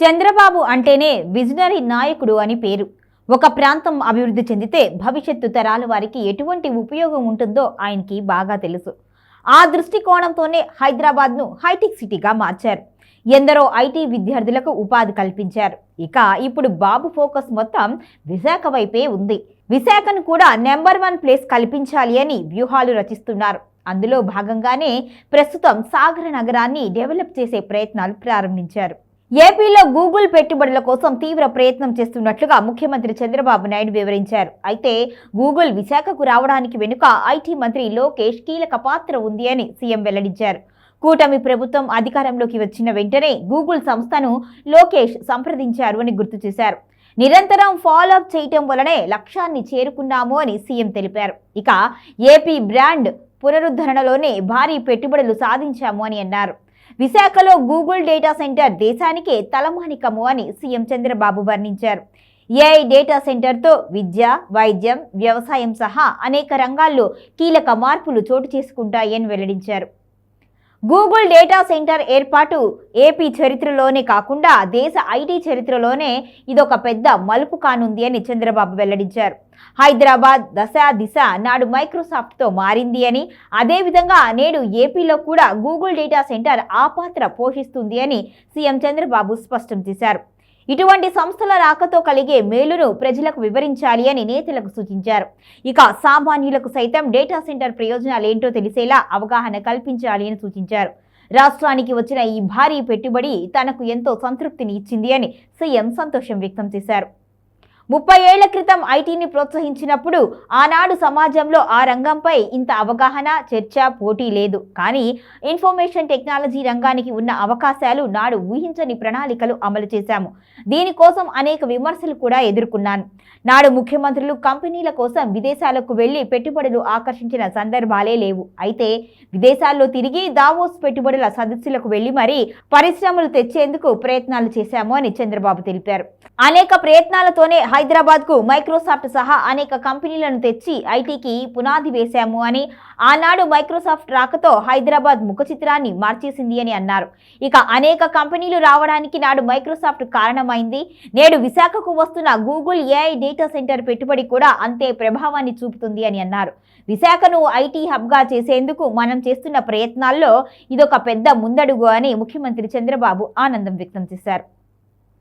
చంద్రబాబు అంటేనే విజనరీ నాయకుడు అని పేరు. ఒక ప్రాంతం అభివృద్ధి చెందితే భవిష్యత్తు తరాల వారికి ఎటువంటి ఉపయోగం ఉంటుందో ఆయనకి బాగా తెలుసు. ఆ దృష్టికోణంతోనే హైదరాబాద్ను హైటెక్ సిటీగా మార్చారు. ఎందరో ఐటీ విద్యార్థులకు ఉపాధి కల్పించారు. ఇక ఇప్పుడు బాబు ఫోకస్ మొత్తం విశాఖ వైపే ఉంది. విశాఖను కూడా నెంబర్ వన్ ప్లేస్ కల్పించాలి అని వ్యూహాలు రచిస్తున్నారు. అందులో భాగంగానే ప్రస్తుతం సాగర నగరాన్ని డెవలప్ చేసే ప్రయత్నాలు ప్రారంభించారు. ఏపీలో గూగుల్ పెట్టుబడుల కోసం తీవ్ర ప్రయత్నం చేస్తున్నట్లుగా ముఖ్యమంత్రి చంద్రబాబు నాయుడు వివరించారు. అయితే గూగుల్ విశాఖకు రావడానికి వెనుక ఐటీ మంత్రి లోకేష్ కీలక పాత్ర ఉంది అని సీఎం వెల్లడించారు. కూటమి ప్రభుత్వం అధికారంలోకి వచ్చిన వెంటనే గూగుల్ సంస్థను లోకేష్ సంప్రదించారు అని గుర్తు చేశారు. నిరంతరం ఫాలోఅప్ చేయటం వలనే లక్ష్యాన్ని చేరుకున్నాము అని సీఎం తెలిపారు. ఇక ఏపీ బ్రాండ్ పునరుద్ధరణలోనే భారీ పెట్టుబడులు సాధించాము అని అన్నారు. విశాఖలో గూగుల్ డేటా సెంటర్ దేశానికే తలమానికము అని సీఎం చంద్రబాబు వర్ణించారు. ఏఐ డేటా సెంటర్తో విద్య వైద్యం వ్యవసాయం సహా అనేక రంగాల్లో కీలక మార్పులు చోటు చేసుకుంటాయని వెల్లడించారు. గూగుల్ డేటా సెంటర్ ఏర్పాటు ఏపీ చరిత్రలోనే కాకుండా దేశ ఐటీ చరిత్రలోనే ఇదొక పెద్ద మలుపు కానుంది అని చంద్రబాబు వెల్లడించారు. హైదరాబాద్ దశ దిశ నాడు మైక్రోసాఫ్ట్తో మారింది అని అదేవిధంగా నేడు ఏపీలో కూడా గూగుల్ డేటా సెంటర్ ఆ పాత్ర పోషిస్తుంది అని సీఎం చంద్రబాబు స్పష్టం చేశారు. ఇటువంటి సంస్థల రాకతో కలిగే మేలును ప్రజలకు వివరించాలి అని నేతలకు సూచించారు. ఇక సామాన్యులకు సైతం డేటా సెంటర్ ప్రయోజనాలు ఏంటో తెలిసేలా అవగాహన కల్పించాలి అని సూచించారు. రాష్ట్రానికి వచ్చిన ఈ భారీ పెట్టుబడి తనకు ఎంతో సంతృప్తిని ఇచ్చింది అని సీఎం సంతోషం వ్యక్తం చేశారు. ముప్పై ఏళ్ళ క్రితం ఐటీని ప్రోత్సహించినప్పుడు ఆనాడు సమాజంలో ఆ రంగంపై ఇంత అవగాహన చర్చ పోటీ లేదు. కానీ ఇన్ఫర్మేషన్ టెక్నాలజీ రంగానికి ఉన్న అవకాశాలు నాడు ఊహించని ప్రణాళికలు అమలు చేశాము. దీనికోసం అనేక విమర్శలు కూడా ఎదుర్కొన్నాను. నాడు ముఖ్యమంత్రులు కంపెనీల కోసం విదేశాలకు వెళ్ళి పెట్టుబడులు ఆకర్షించిన సందర్భాలే లేవు. అయితే విదేశాల్లో తిరిగి దావోస్ పెట్టుబడుల సదస్సులకు వెళ్ళి మరీ పరిశ్రమలు తెచ్చేందుకు ప్రయత్నాలు చేశాము అని చంద్రబాబు తెలిపారు. అనేక ప్రయత్నాలతోనే హైదరాబాద్కు మైక్రోసాఫ్ట్ సహా అనేక కంపెనీలను తెచ్చి ఐటీకి పునాది వేశాము అని ఆనాడు మైక్రోసాఫ్ట్ రాకతో హైదరాబాద్ ముఖ చిత్రాన్ని మార్చేసింది అని అన్నారు. ఇక అనేక కంపెనీలు రావడానికి నాడు మైక్రోసాఫ్ట్ కారణమైంది. నేడు విశాఖకు వస్తున్న గూగుల్ ఏఐ డేటా సెంటర్ పెట్టుబడి కూడా అంతే ప్రభావాన్ని చూపుతుంది అని అన్నారు. విశాఖను ఐటీ హబ్గా చేసేందుకు మనం చేస్తున్న ప్రయత్నాల్లో ఇదొక పెద్ద ముందడుగు అని ముఖ్యమంత్రి చంద్రబాబు ఆనందం వ్యక్తం చేశారు.